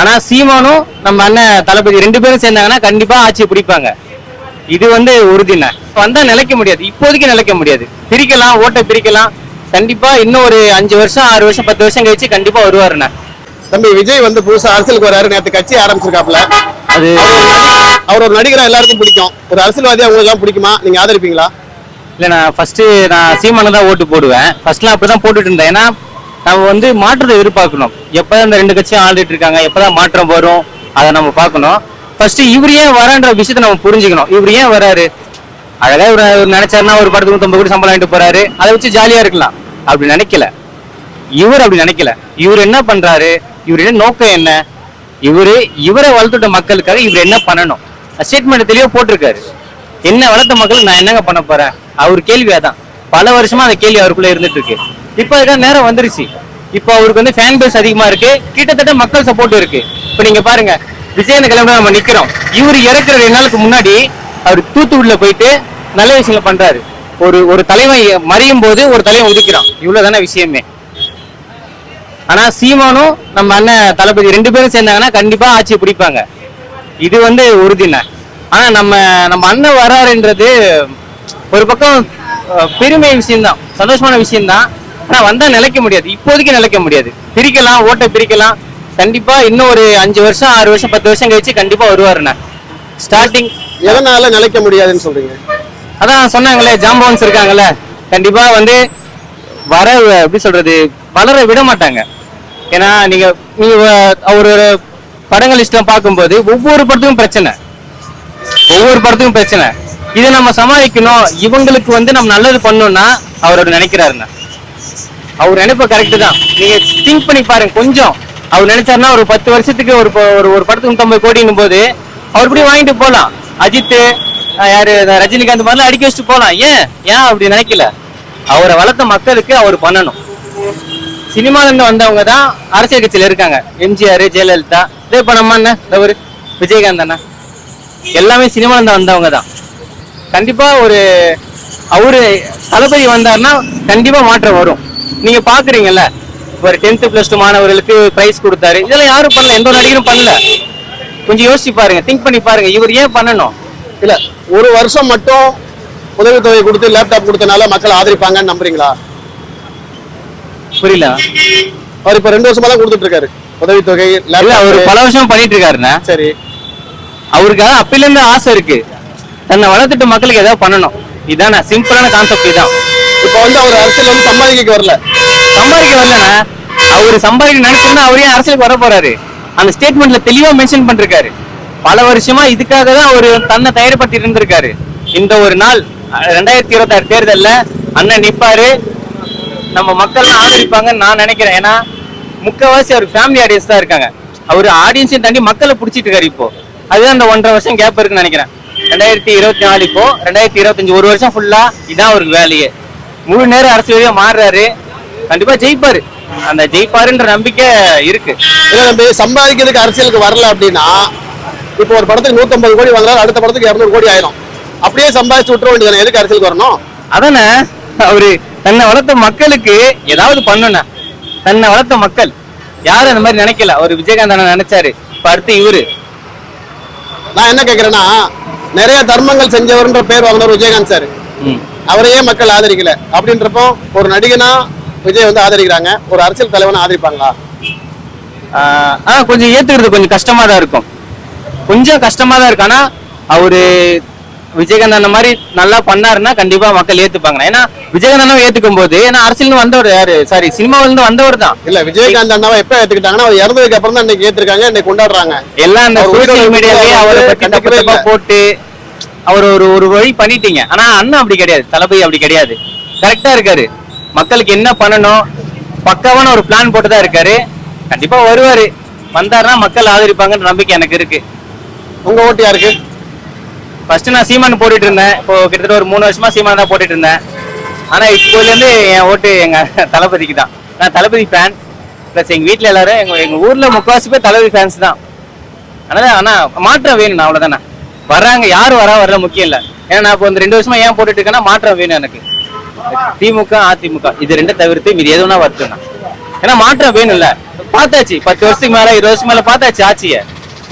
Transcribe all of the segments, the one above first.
ஆனா சீமானும் நம்ம அண்ணன் தளபதி ரெண்டு பேரும் சேர்ந்தாங்கன்னா கண்டிப்பா ஆட்சியை பிடிப்பாங்க. இது வந்து உறுதிண்ண வந்தா நிலைக்க முடியாது. இப்போதைக்கு நிலைக்க முடியாது. பிரிக்கலாம் ஓட்டை பிரிக்கலாம். கண்டிப்பா இன்னும் ஒரு அஞ்சு வருஷம் ஆறு வருஷம் பத்து வருஷம் கழிச்சு கண்டிப்பா வருவாருண்ணா தம்பி விஜய் வந்து புதுசா அரசியலுக்கு வராரு நேத்து கட்சி ஆரம்பிச்சிருக்காப்ல அது அவர் ஒரு நடிகரா எல்லாருக்கும் பிடிக்கும். ஒரு அரசியல்வாதி உங்களுக்கு எல்லாம் பிடிக்குமா? நீங்க ஆதரிப்பீங்களா? இல்ல நான் ஃபர்ஸ்ட் நான் சீமானு தான் ஓட்டு போடுவேன். ஃபர்ஸ்ட்லாம் அப்படிதான் போட்டுட்டு இருந்தேன். ஏன்னா நம்ம வந்து மாற்றத்தை எதிர்பார்க்கணும். எப்பதான் இந்த ரெண்டு கட்சியும் ஆண்டுட்டு இருக்காங்க எப்பதான் மாற்றம் வரும் அதை நம்ம பார்க்கணும். ஃபர்ஸ்ட் இவர் ஏன் வரான்ற விஷயத்தை நம்ம புரிஞ்சுக்கணும். இவர் ஏன் வராரு? அழகா இவர் நினைச்சாருன்னா ஒரு படத்துக்கு நூத்தம்பது கோடி சம்பளம் வாங்கிட்டு போறாரு. அதை வச்சு ஜாலியா இருக்கலாம். அப்படி நினைக்கல. இவர் அப்படி நினைக்கல. இவர் என்ன பண்றாரு? இவர் என்ன நோக்கம் என்ன? இவரு இவரை வளர்த்துட்ட மக்களுக்காக இவர் என்ன பண்ணணும்? ஸ்டேட்மெண்ட் தெளிவா போட்டிருக்காரு. என்ன வளர்த்த மக்களுக்கு நான் என்னங்க பண்ண போறேன்? அவர் கேள்வி அதான். பல வருஷமா அந்த கேள்வி அவருக்குள்ள இருந்துட்டு இருக்கு. இப்போ அதுக்காக நேரம் வந்துருச்சு. இப்போ அவருக்கு வந்து ஃபேன் பேஸ் அதிகமா இருக்கு. கிட்டத்தட்ட மக்கள் சப்போர்ட் இருக்கு. இப்போ நீங்க பாருங்க விஜயன் கிளம்பி நம்ம நிக்கிறோம். இவர் இறக்குற ரெண்டு நாளுக்கு முன்னாடி அவர் தூத்துக்குடியில் போயிட்டு நல்ல விஷயங்களை பண்றாரு. ஒரு ஒரு தலைவன் மறையும் போது ஒரு தலைவன் உதிக்கிறான். இவ்வளவுதானே விஷயமே. ஆனா சீமானும் நம்ம அண்ணன் தளபதி ரெண்டு பேரும் சேர்ந்தாங்கன்னா கண்டிப்பா ஆட்சியை பிடிப்பாங்க. இது வந்து உறுதின ஆனா நம்ம நம்ம அண்ணன் வராருன்றது ஒரு பக்கம் பெருமை விஷயம்தான். சந்தோஷமான விஷயம்தான். ஆனா வந்தா நிலைக்க முடியாது. இப்போதைக்கு நிலைக்க முடியாது. பிரிக்கலாம் ஓட்டை பிரிக்கலாம். கண்டிப்பா இன்னும் ஒரு அஞ்சு வருஷம் ஆறு வருஷம் பத்து வருஷம் கழிச்சு கண்டிப்பா வருவாருண்ணா ஸ்டார்டிங் எதனால நிலைக்க முடியாதுன்னு சொல்றீங்க? அதான் சொன்னாங்களே ஜாம்பவன்ஸ் இருக்காங்கல்ல. கண்டிப்பா வந்து வர எப்படி சொல்றது வளர விட மாட்டாங்க. ஏன்னா நீங்க ஒரு ஒரு படங்கள் இஷ்டம் பார்க்கும்போது ஒவ்வொரு படத்துக்கும் பிரச்சனை. ஒவ்வொரு படத்துக்கும் பிரச்சனை. இதை நம்ம சமாளிக்கணும். இவங்களுக்கு வந்து நம்ம நல்லது பண்ணணும்னா அவரோட நினைக்கிறாருண்ணா. அவர் நினைப்ப கரெக்ட் தான். நீங்க திங்க் பண்ணி பாருங்க கொஞ்சம். அவர் நினைச்சாருன்னா ஒரு பத்து வருஷத்துக்கு ஒரு ப- ஒரு ஒரு படத்துக்கு நூத்தம்பது கோடின்னு போது அவர் இப்படி வாங்கிட்டு போகலாம் அஜித் யாரு ரஜினிகாந்த் மாதிரிலாம் அடிக்க வச்சுட்டு போகலாம் ஏன்? ஏன் அப்படி நினைக்கல? அவரை வளர்த்த மக்களுக்கு அவர் பண்ணணும். சினிமாலேருந்து வந்தவங்க தான் அரசியல் கட்சியில் இருக்காங்க. எம்ஜிஆர் ஜெயலலிதா. இதே இப்போ நம்ம அண்ணன் இந்த ஒரு விஜயகாந்த் அண்ணா எல்லாமே சினிமாலேருந்து வந்தவங்க தான். கண்டிப்பாக ஒரு அவரு தளபதி வந்தாருன்னா கண்டிப்பாக மாற்றம் வரும். நீங்க பாக்குறீங்கல்ல ஒரு டென்த் பிளஸ் டூ மாணவர்களுக்கு பிரைஸ் கொடுத்தாரு. இதெல்லாம் யாரும் பண்ணல எந்த ஒரு நடிகரும் பண்ணல. கொஞ்சம் யோசிச்சு பாருங்க திங்க் பண்ணி பாருங்க இவர் ஏன் பண்ணணும்? இல்ல ஒரு வருஷம் மட்டும் உதவித்தொகை கொடுத்து லேப்டாப் கொடுத்தனால மக்கள் ஆதரிப்பாங்கன்னு நம்புறீங்களா? புரியல. அவர் இப்ப ரெண்டு வருஷமா தான் கொடுத்துட்டு இருக்காரு உதவித்தொகை அவர் பல வருஷம் பண்ணிட்டு இருக்காருண்ணா சரி. அவருக்கு அப்பில இருந்து ஆசை இருக்கு. தன்னை வளர்த்துட்டு மக்களுக்கு ஏதாவது பண்ணணும். இதானே சிம்பிளான கான்செப்ட் இதான். இப்ப வந்து அவர் அரசியல் வந்து சம்பாதிக்க வரல. சம்பாதிக்க வரலனா அவர் சம்பாதிக்க நினைச்சிருந்தா அவரே அரசியலுக்கு வர போறாரு. அந்த ஸ்டேட்மெண்ட்ல தெளிவா மென்ஷன் பண்ணிருக்காரு. பல வருஷமா இதுக்காக தான் அவர் தன்னை தயார்படுத்தி இருந்திருக்காரு. இந்த ஒரு நாள் ரெண்டாயிரத்தி ரெண்டாயிரத்தி இருபத்தாறு தேர்தல்ல அண்ணன் நிப்பாரு. நம்ம மக்கள்லாம் ஆதரிப்பாங்கன்னு நான் நினைக்கிறேன். ஏன்னா முக்கவாசி அவர் ஃபேமிலி ஆடியன்ஸ் தான் இருக்காங்க. அவர் ஆடியன்ஸையும் தாண்டி மக்களை பிடிச்சிட்டு இருக்காரு இப்போ. அதுதான் அந்த ஒன்றரை வருஷம் கேப் இருக்குன்னு நினைக்கிறேன். ரெண்டாயிரத்தி இருபத்தி நாலு இப்போ ரெண்டாயிரத்தி இருபத்தஞ்சு ஒரு வருஷம் ஃபுல்லா இதான் அவருக்கு வேலையே. முழு நேரம் அரசியலையே மாறுறாரு. கண்டிப்பா ஜெயிப்பாரு. அந்த ஜெயிப்பாருன்ற நம்பிக்கை இருக்கு. இல்ல தம்பி சம்பாதிக்கிறதுக்கு அரசியலுக்கு வரல அப்படின்னா இப்போ ஒரு படத்துக்கு 150 கோடி வாங்குறாரு அடுத்த படத்துக்கு 200 கோடி ஆயிரும். அப்படியே சம்பாதிச்சு விட்டுற வேண்டியதானே எதுக்கு அரசியலுக்கு வரணும்? அதானே அவரு தன்னை வளர்த்த மக்களுக்கு ஏதாவது பண்ணுண்ணா தன்னை வளர்த்த மக்கள் யாரும் அந்த மாதிரி நினைக்கல. அவர் விஜயகாந்த் அண்ணன் நினைச்சாரு. இப்ப அடுத்து இவரு. நான் என்ன கேக்குறேன்னா நிறைய தர்மங்கள் செஞ்சவர்ன்ற பேர் வாங்கினவர் விஜயகாந்த் சார். அவரையே மக்கள் ஆதரிக்கல. அப்படின்றப்போ ஒரு நடிகனா விஜய் வந்து ஆதரிக்கிறாங்க. ஒரு அரசியல் தலைவனை ஆதரிப்பாங்களா? ஆஹ் ஆனா கொஞ்சம் ஏத்துக்கிறது கொஞ்சம் கஷ்டமா தான் இருக்கும். கொஞ்சம் கஷ்டமா தான் இருக்கு ஆனா அவரு விஜயகாந்த் அந்த மாதிரி நல்லா பண்ணாருன்னா கண்டிப்பா மக்கள் ஏத்துப்பாங்க. ஏன்னா விஜயகாந்த் அண்ணாவை ஏத்துக்கும் போது ஏன்னா அரசியல் வந்தவர் யாரு? சாரி சினிமாவில இருந்து வந்தவர் தான். இல்ல விஜயகாந்த் அண்ணாவை எப்ப ஏத்துக்கிட்டாங்கன்னா அவர் இறந்ததுக்கு அப்புறம் தான் இன்னைக்கு ஏத்திருக்காங்க இன்னைக்கு கொண்டாடுறாங்க. எல்லாம் அந்த சோசியல் இருக்கிறத அவரை இல்ல. போட்டு அவர் ஒரு ஒரு வழி பண்ணிட்டீங்க. ஆனா அண்ணன் அப்படி கிடையாது. தளபதி அப்படி கிடையாது. கரெக்டா இருக்காரு. மக்களுக்கு என்ன பண்ணணும்? பக்காவான ஒரு பிளான் போட்டு தான் இருக்காரு. கண்டிப்பா வருவாரு. வந்தாருன்னா மக்கள் ஆதரிப்பாங்கன்ற நம்பிக்கை எனக்கு இருக்கு. உங்க ஓட்டு யாருக்கு? ஃபர்ஸ்ட் நான் சீமான் போட்டுட்டு இருந்தேன். இப்போ கிட்டத்தட்ட ஒரு மூணு வருஷமா சீமான் தான் போட்டுட்டு இருந்தேன். ஆனா இப்போல இருந்து என் ஓட்டு எங்க தளபதிக்கு தான். நான் தளபதி ஃபேன் ப்ளஸ் எங்க வீட்ல எல்லாரும் எங்க எங்க ஊர்ல முக்காவாசி பேர் தளபதி ஃபேன்ஸ் தான். அதனால ஆனா மாற்றம் வேணும். அவ்வளவுதானே. வர்றாங்க யார் வரா வரல முக்கியம் இல்ல. ஏன்னா நான் இப்போ இந்த ரெண்டு வருஷமா ஏன் போட்டுட்டு இருக்கேன்னா மாற்றம் வேணும் எனக்கு. திமுக அதிமுக இது ரெண்டும் தவிர்த்து மீது எதுனா வருதுண்ணா ஏன்னா மாற்றம் வேணும்ல பார்த்தாச்சு பத்து வருஷத்துக்கு மேல இருபது வருஷம் மேல பார்த்தாச்சு ஆட்சிய.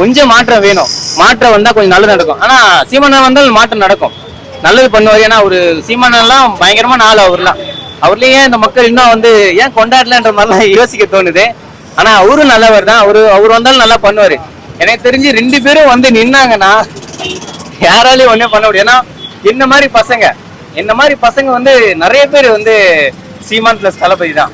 கொஞ்சம் மாற்றம் வேணும். மாற்றம் வந்தா கொஞ்சம் நல்லது நடக்கும். ஆனா சீமானன் வந்தால் மாற்றம் நடக்கும். நல்லது பண்ணுவார். ஏன்னா ஒரு சீமானெல்லாம் பயங்கரமா நாள் அவர்லாம். அவர்லயே இந்த மக்கள் இன்னும் வந்து ஏன் கொண்டாடலன்ற மாதிரிலாம் யோசிக்க தோணுது. ஆனா அவரும் நல்லவர் தான். அவரு அவர் வந்தாலும் நல்லா பண்ணுவாரு. எனக்கு தெரிஞ்சு ரெண்டு பேரும் வந்து நின்னாங்கன்னா யாராலையும் ஒண்ணும் பண்ண முடியும். ஏன்னா என்ன மாதிரி பசங்க என்ன மாதிரி பசங்க வந்து நிறைய பேர் வந்து சீமான் பிளஸ் தளபதி தான்.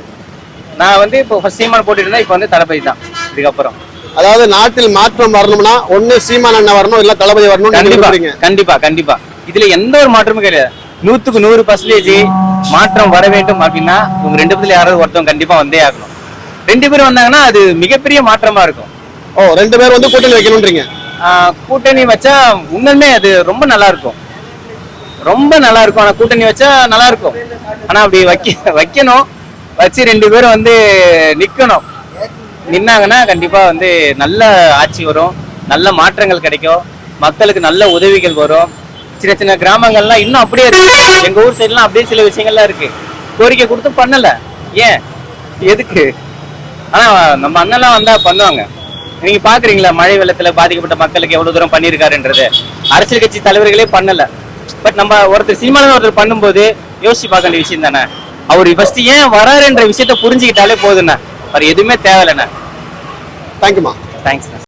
நான் வந்து இப்போ சீமான் போட்டுட்டு இருந்தேன் இப்போ வந்து தளபதி தான். இதுக்கப்புறம். அதாவது நாட்டில் மாற்றம் வரணும்னா ஒண்ணு சீமான் அண்ணன் வரணும் இல்ல தளபதி வரணும் கண்டிப்பா கண்டிப்பா கண்டிப்பா. இதுல எந்த ஒரு மாற்றமும் கிடையாது. நூத்துக்கு நூறு பர்சன்டேஜ் மாற்றம் வர வேண்டும் அப்படின்னா இவங்க ரெண்டு பேர்ல யாராவது ஒருத்தவங்க கண்டிப்பா வந்தே ஆகணும். ரெண்டு பேரும் வந்தாங்கன்னா அது மிகப்பெரிய மாற்றமா இருக்கும். ஓ ரெண்டு பேர் வந்து கூட்டணி வைக்கணும்ன்றீங்க. கூட்டணி வச்சா உண்மையுமே அது ரொம்ப நல்லா இருக்கும் ரொம்ப நல்லா இருக்கும் ஆனா கூட்டணி வச்சா நல்லா இருக்கும் ஆனா அப்படி வைக்க வைக்கணும். வச்சு ரெண்டு பேரும் வந்து நிக்கணும். நின்னாங்கன்னா கண்டிப்பா வந்து நல்ல ஆட்சி வரும். நல்ல மாற்றங்கள் கிடைக்கும். மக்களுக்கு நல்ல உதவிகள் வரும். சின்ன சின்ன கிராமங்கள்லாம் இன்னும் அப்படியே இருக்கு. எங்க ஊர் சைட்லாம் அப்படியே சில விஷயங்கள்லாம் இருக்கு. கோரிக்கை கொடுத்து பண்ணல. ஏன்? எதுக்கு? ஆனா நம்ம அண்ணெல்லாம் வந்தா பண்ணுவாங்க. நீங்க பாக்குறீங்களா? மழை வெள்ளத்துல பாதிக்கப்பட்ட மக்களுக்கு எவ்வளவு தூரம் பண்ணியிருக்காருன்றது அரசியல் கட்சி தலைவர்களே பண்ணல. பட் நம்ம ஒருத்தர் சினிமால ஒருத்தர் பண்ணும்போது யோசிச்சு பார்க்க வேண்டிய விஷயம் தானே? அவர் ஃபர்ஸ்ட் ஏன் வராருன்ற விஷயத்த புரிஞ்சுக்கிட்டாலே போதுண்ணே வேற எதுவுமே தேவையில்லைண்ணே. தேங்க்யூமா தேங்க்ஸ்ண்ணா